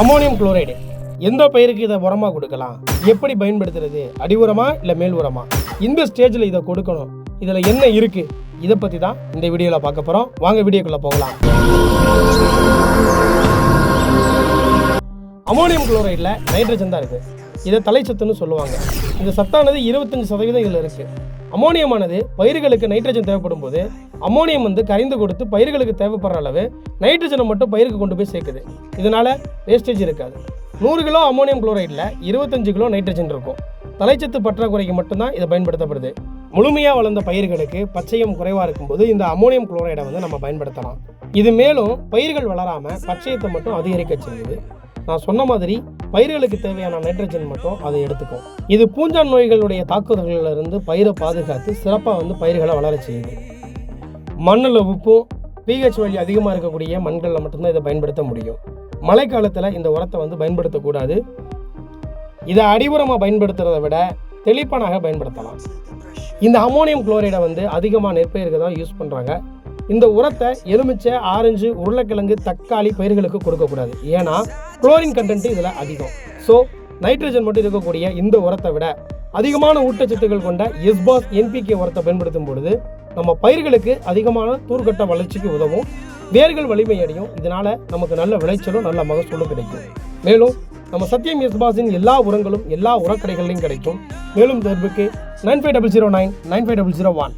Ammonium chloride. எந்த பயிருக்கு இதை உரமாக கொடுக்கலாம்? எப்படி பயன்படுத்துறது? அடி உரமா இல்லை மேல் உரமா? இந்த ஸ்டேஜில் இதை கொடுக்கணும். இதில் என்ன இருக்குது இதை பற்றி தான் இந்த வீடியோவில் பார்க்க போகிறோம் வாங்க வீடியோக்குள்ளே போகலாம். அமோனியம் குளோரைடில் நைட்ரஜன் தான் இருக்குது இதை தலைச்சத்துன்னு சொல்லுவாங்க. இந்த சத்தானது இருபத்தஞ்சு சதவீதம் இதில் இருக்குது அமோனியமானது பயிர்களுக்கு நைட்ரஜன் தேவைப்படும் போது அமோனியம் வந்து கரைந்து கொடுத்து பயிர்களுக்கு தேவைப்படுற அளவு நைட்ரஜனை மட்டும் பயிருக்கு கொண்டு போய் சேர்க்குது. இதனால் வேஸ்டேஜ் இருக்காது. நூறு கிலோ அமோனியம் குளோரைடில் இருபத்தஞ்சு கிலோ நைட்ரஜன் இருக்கும். தலைச்சத்து பற்றாக்குறைக்கு மட்டும்தான் இது பயன்படுத்தப்படுது. முழுமையாக வளர்ந்த பயிர்களுக்கு பச்சையம் குறைவாக இருக்கும்போது இந்த அமோனியம் குளோரைடை வந்து நம்ம பயன்படுத்தலாம். இது மேலும் பயிர்கள் வளராமல் பச்சையத்தை மட்டும் அதிகரிக்க செய்யுது. நான் சொன்ன மாதிரி பயிர்களுக்கு தேவையான நைட்ரஜன் மட்டும் அதை எடுத்துக்கும். இது பூஞ்சான் நோய்களுடைய தாக்குதல்களில் இருந்து பயிரை பாதுகாத்து சிறப்பாக வந்து பயிர்களை வளர செய்யுது. மண்ணில் உப்பும் பிஹெச் வேல்யூ அதிகமாக இருக்கக்கூடிய மண்களில் மட்டும்தான் இதை பயன்படுத்த முடியும். மழைக்காலத்தில் இந்த உரத்தை வந்து பயன்படுத்தக்கூடாது. இதை அடிவுரமாக பயன்படுத்துகிறத விட தெளிப்பானாக பயன்படுத்தலாம். இந்த அமோனியம் குளோரைடை வந்து அதிகமாக நெற்பயிருக்கு தான் யூஸ் பண்ணுறாங்க இந்த உரத்தை எலுமிச்சை ஆரஞ்சு உருளைக்கிழங்கு தக்காளி பயிர்களுக்கு கொடுக்கக்கூடாது. ஏன்னா குளோரின் கண்டென்ட் இதில் அதிகம். ஸோ நைட்ரஜன் மட்டும் இருக்கக்கூடிய இந்த உரத்தை விட அதிகமான ஊட்டச்சத்துக்கள் கொண்ட எஸ்பாஸ் என்பிகே உரத்தை பயன்படுத்தும் பொழுது நம்ம பயிர்களுக்கு அதிகமான தூர்கட்ட வளர்ச்சிக்கு உதவும். வேர்கள் வலிமை அடையும். இதனால நமக்கு நல்ல விளைச்சலும் நல்ல மகசூலும் கிடைக்கும். மேலும் நம்ம சத்யம் எஸ்பாஸின் எல்லா உரங்களும் எல்லா உரக்கடைகளிலும் கிடைக்கும். மேலும் தொடர்புக்கு nine five double zero nine nine five double zero one.